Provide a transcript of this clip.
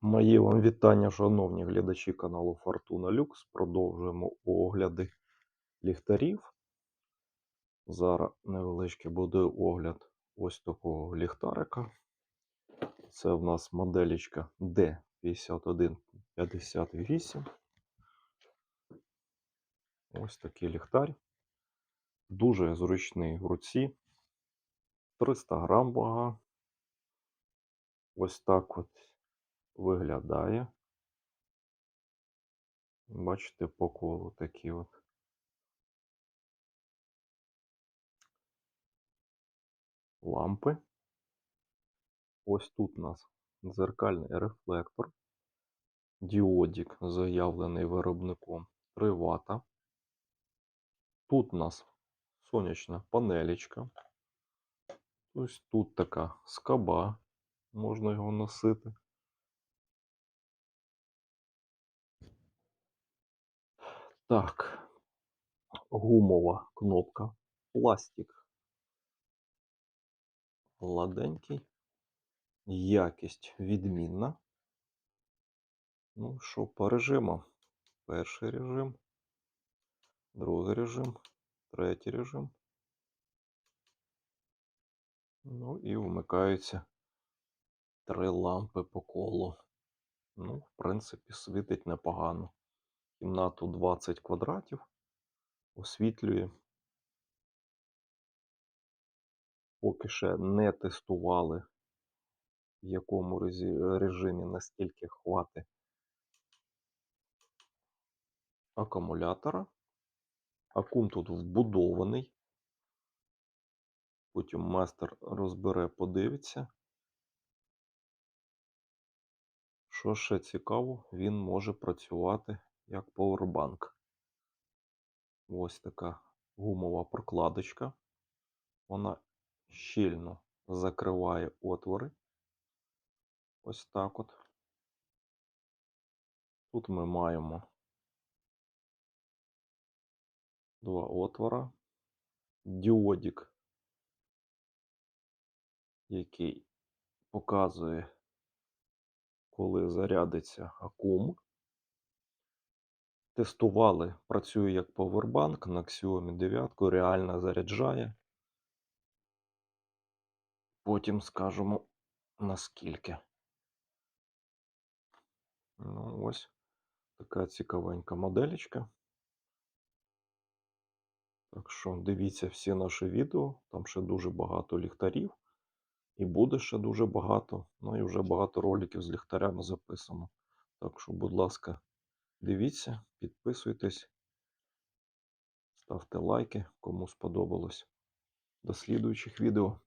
Мої вам вітання, шановні глядачі каналу Fortuna Lux. Продовжуємо огляди ліхтарів. Зараз невеличкий буде огляд ось такого ліхтарика. Це в нас моделічка D5158. Ось такий ліхтар. Дуже зручний в руці. 300 грам вага. Ось так от виглядає. Бачите, по колу такі от. Лампи. Ось тут у нас дзеркальний рефлектор. Діодік заявлений виробником 3 Вт. Тут у нас сонячна панелечка. Ось тут така скаба. Можна його носити. Так, гумова кнопка, пластик гладенький, якість відмінна. Ну що, по режимам? Перший режим, другий режим, третій режим. Ну і вмикаються три лампи по колу. Ну, в принципі, світить непогано. Кімнату 20 квадратів освітлює. Поки ще не тестували, в якому режимі наскільки хватить акумулятора. Акум тут вбудований. Потім майстер розбере, подивиться. Що ще цікаво, він може працювати як повербанк. Ось така гумова прокладочка. Вона щільно закриває отвори. Ось так от. Тут ми маємо два отвора. Діодік, який показує, коли зарядиться акум. Тестували, працює як повербанк на Xiaomi 9, реально заряджає. Потім скажемо наскільки. Ну, ось така цікавенька моделечка. Так що дивіться всі наші відео, там ще дуже багато ліхтарів. І буде ще дуже багато. Ну і вже багато роликів з ліхтарями записано. Так що, будь ласка, дивіться, підписуйтесь, ставте лайки, кому сподобалось. До слідуючих відео.